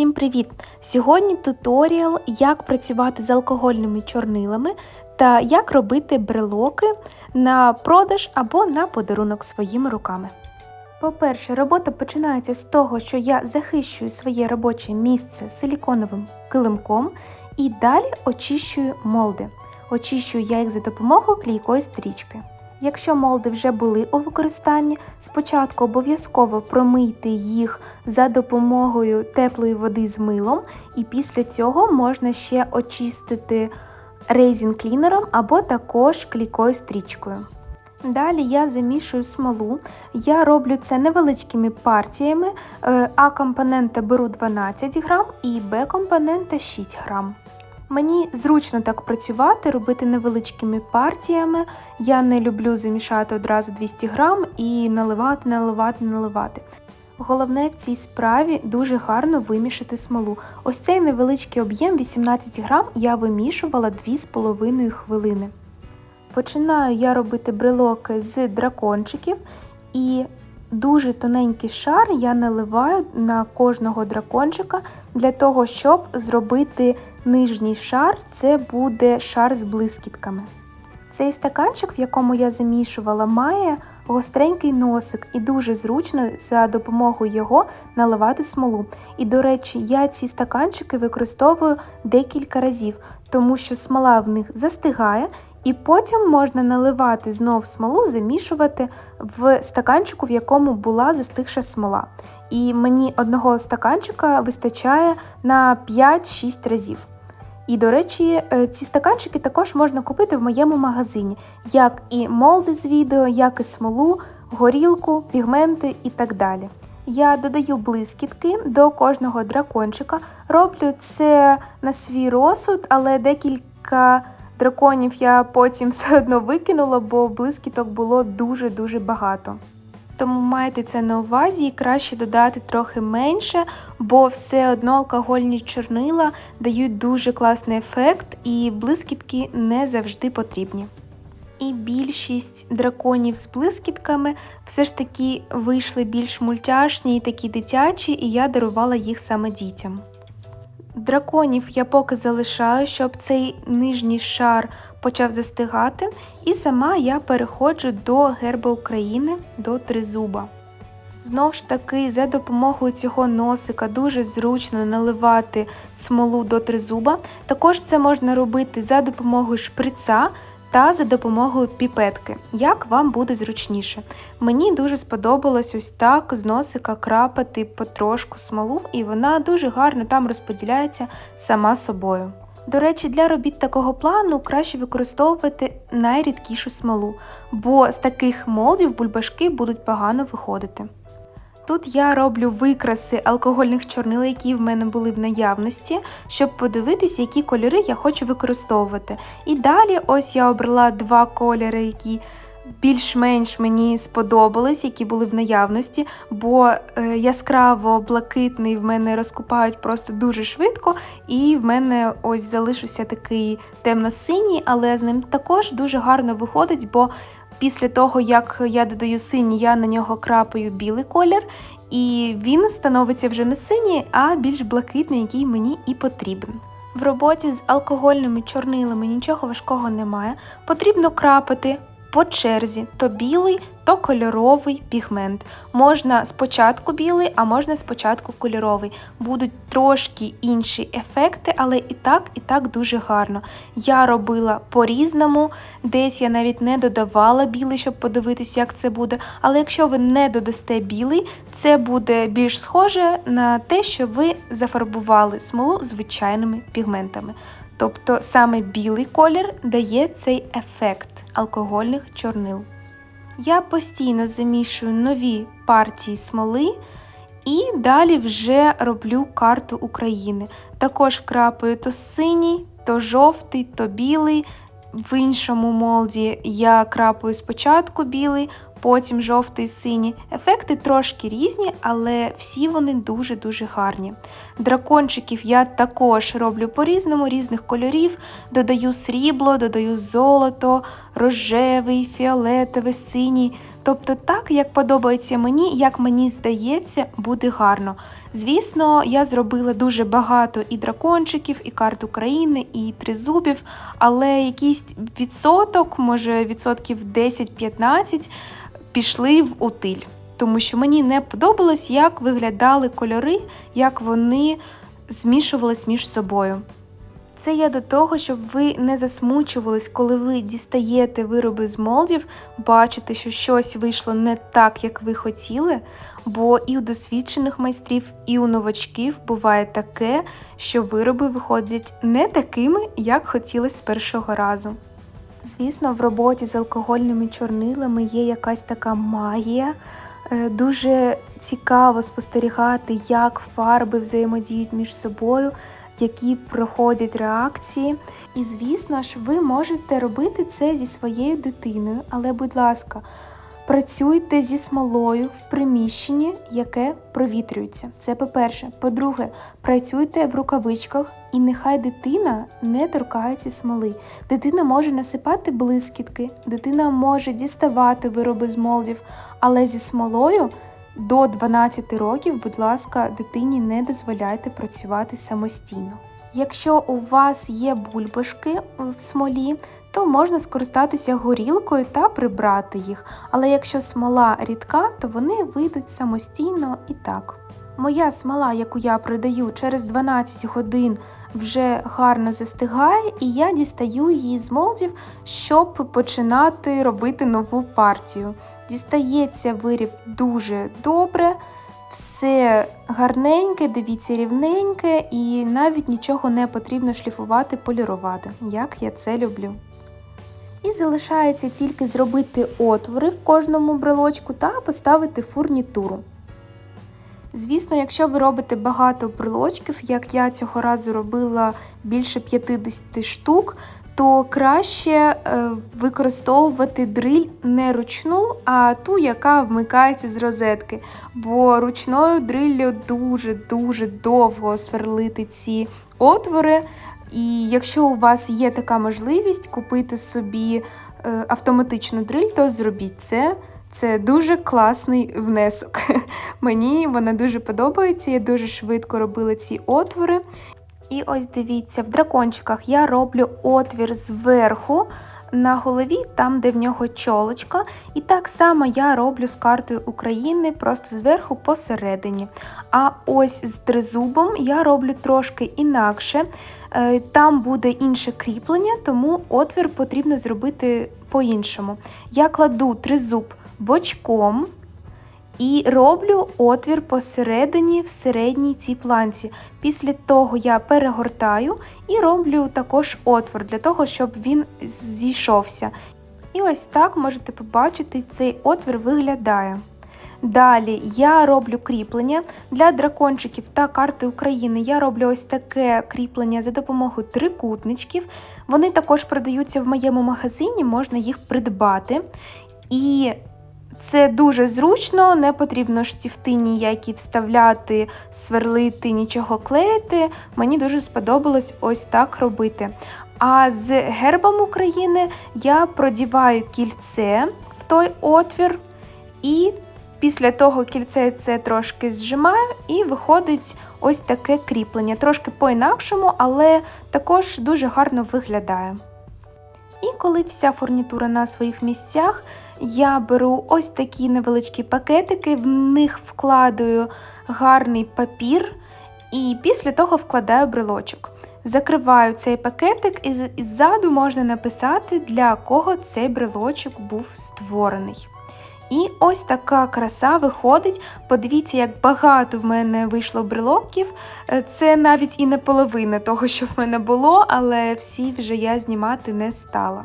Всім привіт! Сьогодні туторіал, як працювати з алкогольними чорнилами та як робити брелоки на продаж або на подарунок своїми руками. По-перше, робота починається з того, що я захищую своє робоче місце силіконовим килимком і далі очищую молди. Очищую я їх за допомогою клейкої стрічки. Якщо молди вже були у використанні, спочатку обов'язково промийте їх за допомогою теплої води з милом, і після цього можна ще очистити рейзін клінером або також клейкою стрічкою. Далі я замішую смолу. Я роблю це невеличкими партіями. Е, А компонента беру 12 грам і Б компонента 6 грам. Мені зручно так працювати, робити невеличкими партіями. Я не люблю замішати одразу 200 грам і наливати, наливати, наливати. Головне в цій справі дуже гарно вимішати смолу. Ось цей невеличкий об'єм 18 грам я вимішувала 2,5 хвилини. Починаю я робити брелоки з дракончиків і дуже тоненький шар я наливаю на кожного дракончика для того, щоб зробити нижній шар, це буде шар з блискітками. Цей стаканчик, в якому я замішувала, має гостренький носик і дуже зручно за допомогою його наливати смолу. І, до речі, я ці стаканчики використовую декілька разів, тому що смола в них застигає, і потім можна наливати знов смолу, замішувати в стаканчику, в якому була застигша смола. І мені одного стаканчика вистачає на 5-6 разів. І, до речі, е, ці стаканчики також можна купити в моєму магазині, як і молди з відео, як і смолу, горілку, пігменти і так далі. Я додаю блискітки до кожного дракончика. Роблю це на свій розсуд, але декілька драконів я потім все одно викинула, бо блискіток було дуже-дуже багато. Тому майте це на увазі і краще додати трохи менше, бо все одно алкогольні чорнила дають дуже класний ефект і блискітки не завжди потрібні. І більшість драконів з блискітками все ж таки вийшли більш мультяшні і такі дитячі, і я дарувала їх саме дітям. Драконів я поки залишаю, щоб цей нижній шар почав застигати, і сама я переходжу до герба України, до тризуба. Знову ж таки, за допомогою цього носика дуже зручно наливати смолу до тризуба. Також це можна робити за допомогою шприца та за допомогою піпетки, як вам буде зручніше. Мені дуже сподобалось ось так з носика крапати потрошку смолу, і вона дуже гарно там розподіляється сама собою. До речі, для робіт такого плану краще використовувати найрідкішу смолу, бо з таких молдів бульбашки будуть погано виходити. Тут я роблю викраси алкогольних чорнил, які в мене були в наявності, щоб подивитися, які кольори я хочу використовувати. І далі ось я обрала два кольори, які більш-менш мені сподобались, які були в наявності, бо е, яскраво блакитний в мене розкупають просто дуже швидко, і в мене ось залишився такий темно-синій, але з ним також дуже гарно виходить, бо після того, як я додаю синій, я на нього крапаю білий колір, і він становиться вже не синій, а більш блакитний, який мені і потрібен. В роботі з алкогольними чорнилами нічого важкого немає. Потрібно крапати по черзі то білий, то кольоровий пігмент. Можна спочатку білий, а можна спочатку кольоровий. Будуть трошки інші ефекти, але і так, і так дуже гарно. Я робила по-різному, десь я навіть не додавала білий, щоб подивитися, як це буде. Але якщо ви не додасте білий, це буде більш схоже на те, що ви зафарбували смолу звичайними пігментами. Тобто саме білий колір дає цей ефект алкогольних чорнил. Я постійно замішую нові партії смоли і далі вже роблю карту України. Також крапаю то синій, то жовтий, то білий. В іншому молді я крапаю спочатку білий, потім жовтий синій. Ефекти трошки різні, але всі вони дуже-дуже гарні. Дракончиків я також роблю по-різному, різних кольорів. Додаю срібло, додаю золото, рожевий, фіолетовий, синій. Тобто так, як подобається мені, як мені здається, буде гарно. Звісно, я зробила дуже багато і дракончиків, і карт України, і тризубів, але якийсь відсоток, може відсотків 10-15, пішли в утиль. Тому що мені не подобалось, як виглядали кольори, як вони змішувались між собою. Це я до того, щоб ви не засмучувались, коли ви дістаєте вироби з молдів, бачите, що щось вийшло не так, як ви хотіли. Бо і у досвідчених майстрів, і у новачків буває таке, що вироби виходять не такими, як хотілося з першого разу. Звісно, в роботі з алкогольними чорнилами є якась така магія. Е, Дуже цікаво спостерігати, як фарби взаємодіють між собою, які проходять реакції. І, звісно ж, ви можете робити це зі своєю дитиною, але, будь ласка, працюйте зі смолою в приміщенні, яке провітрюється. Це по-перше. По-друге, працюйте в рукавичках, і нехай дитина не торкається смоли. Дитина може насипати блискітки, дитина може діставати вироби з молдів, але зі смолою. До 12 років, будь ласка, дитині не дозволяйте працювати самостійно. Якщо у вас є бульбашки в смолі, то можна скористатися горілкою та прибрати їх. Але якщо смола рідка, то вони вийдуть самостійно і так. Моя смола, яку я продаю через 12 годин, вже гарно застигає, і я дістаю її з молдів, щоб починати робити нову партію. Дістається виріб дуже добре, все гарненьке, дивіться рівненьке, і навіть нічого не потрібно шліфувати, полірувати, як я це люблю. І залишається тільки зробити отвори в кожному брелочку та поставити фурнітуру. Звісно, якщо ви робите багато брелочків, як я цього разу робила більше 50 штук, то краще е, використовувати дриль не ручну, а ту, яка вмикається з розетки. Бо ручною дриллю дуже-дуже довго сверлити ці отвори. І якщо у вас є така можливість купити собі е, автоматичну дриль, то зробіть це. Це дуже класний внесок. Мені вона дуже подобається, я дуже швидко робила ці отвори. І ось дивіться, в дракончиках я роблю отвір зверху на голові, там, де в нього чолочка. І так само я роблю з картою України, просто зверху посередині. А ось з тризубом я роблю трошки інакше. Е, там буде інше кріплення, тому отвір потрібно зробити по-іншому. Я кладу тризуб бочком. І роблю отвір посередині в середній цій планці. Після того я перегортаю і роблю також отвір, для того, щоб він зійшовся. І ось так можете побачити, цей отвір виглядає. Далі я роблю кріплення для дракончиків та карти України. Я роблю ось таке кріплення за допомогою трикутничків. Вони також продаються в моєму магазині, можна їх придбати. І це дуже зручно, не потрібно штифти ніякі вставляти, сверлити, нічого клеїти. Мені дуже сподобалось ось так робити. А з гербом України я продіваю кільце в той отвір, і після того кільце це трошки зжимаю, і виходить ось таке кріплення. Трошки по-інакшому, але також дуже гарно виглядає. І коли вся фурнітура на своїх місцях, я беру ось такі невеличкі пакетики, в них вкладаю гарний папір і після того вкладаю брелочок. Закриваю цей пакетик і ззаду можна написати, для кого цей брелочок був створений. І ось така краса виходить. Подивіться, як багато в мене вийшло брелоків. Це навіть і не половина того, що в мене було, але всі вже я знімати не стала.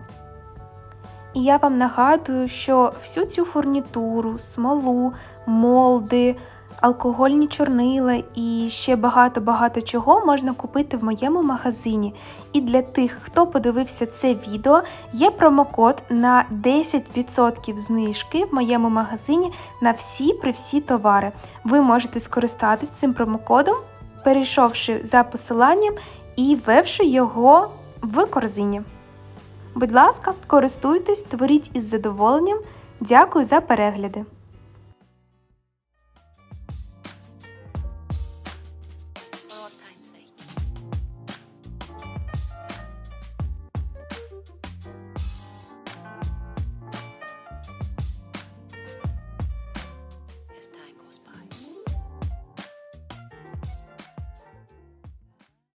І я вам нагадую, що всю цю фурнітуру, смолу, молди, алкогольні чорнила і ще багато-багато чого можна купити в моєму магазині. І для тих, хто подивився це відео, є промокод на 10% знижки в моєму магазині на всі при всі товари. Ви можете скористатись цим промокодом, перейшовши за посиланням і ввевши його в корзині. Будь ласка, користуйтесь, творіть із задоволенням. Дякую за перегляди!